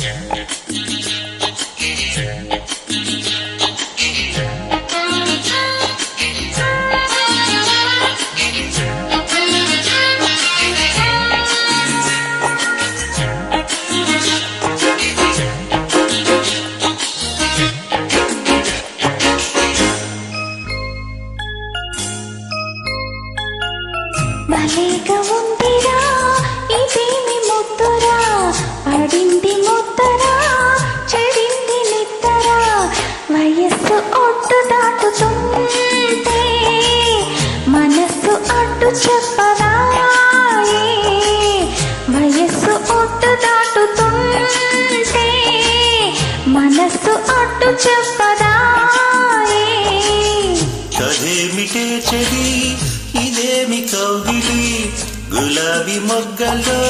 Yeah. అంటే మనస్సు అట్టు చెప్పరా ఏ? చెడి ఇదేమి కౌగిలి? గులాబీ మొగ్గలో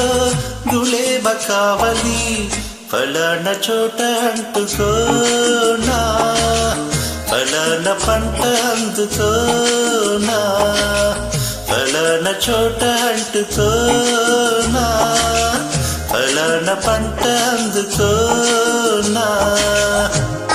గులేబ కావలి. ఫలాన చోట అంటుకోనా? ఫలాన పంట అందుకోనా ఫలాన చోట అంటుకోనా? పంట అందుకోనా నా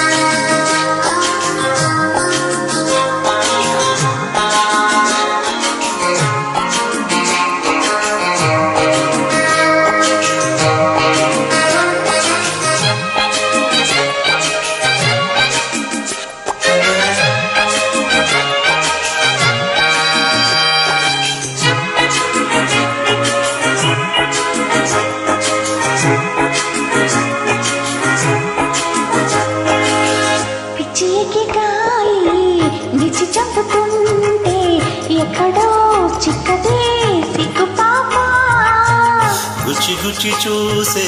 గుచ్చి చూసే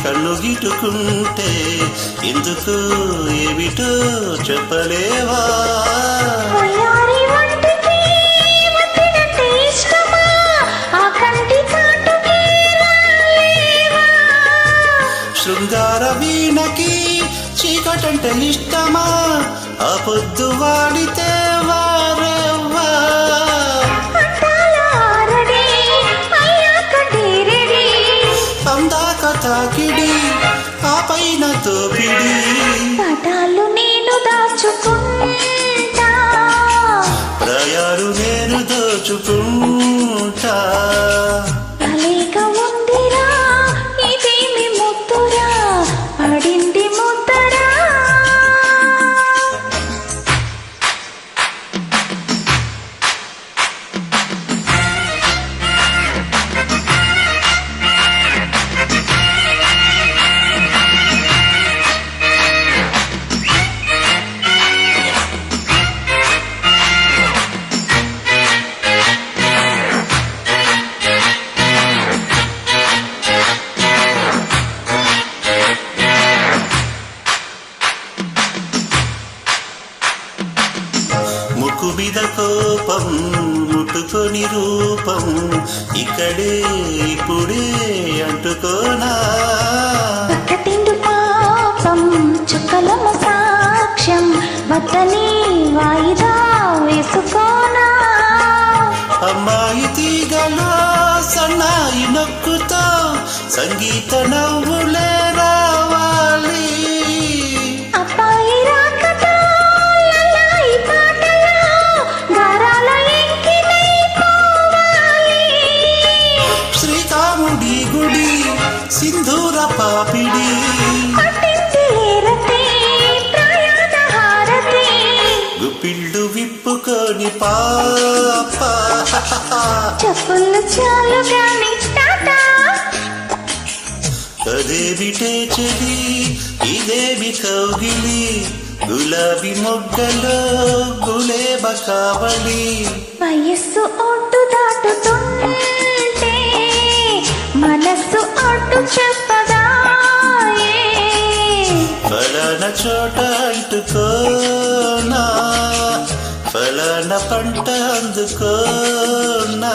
కన్ను గిట్టుకుంటే ఎందుకు ఏమిటో చెప్పలేవా? శృంగార వీణకి చీకటంటే ఇష్టమా? ఆ పొద్దు వాడితే ఆ పైన తోపిడి. పటాలు నేను దాచుకుంటా. ప్రయాలు నేను దోచుకుంటా. కోపం ముట్టుకొని రూపం. ఇక్కడే ఇప్పుడే అంటుకోనా? పాపం చుక్కలమ సాక్ష్యం. వద్దని వాయిదా వేసుకోనా? అమ్మాయి తీగలో సన్నాయి నొక్కుతో. సంగీత నవ్వులే సింధూర పాపిడి. గుప్పిళ్ళు విప్పుకొని పాప. చెప్పులు చాలు గాని టాటా అదేమిటే చెలి ఇదేమి కౌగిలి గులాబీ మొగ్గలో గులేబ కావలి. వయస్సు ఒడ్డు చోట అంటుకోనా ఫలాన పంట అందుకోనా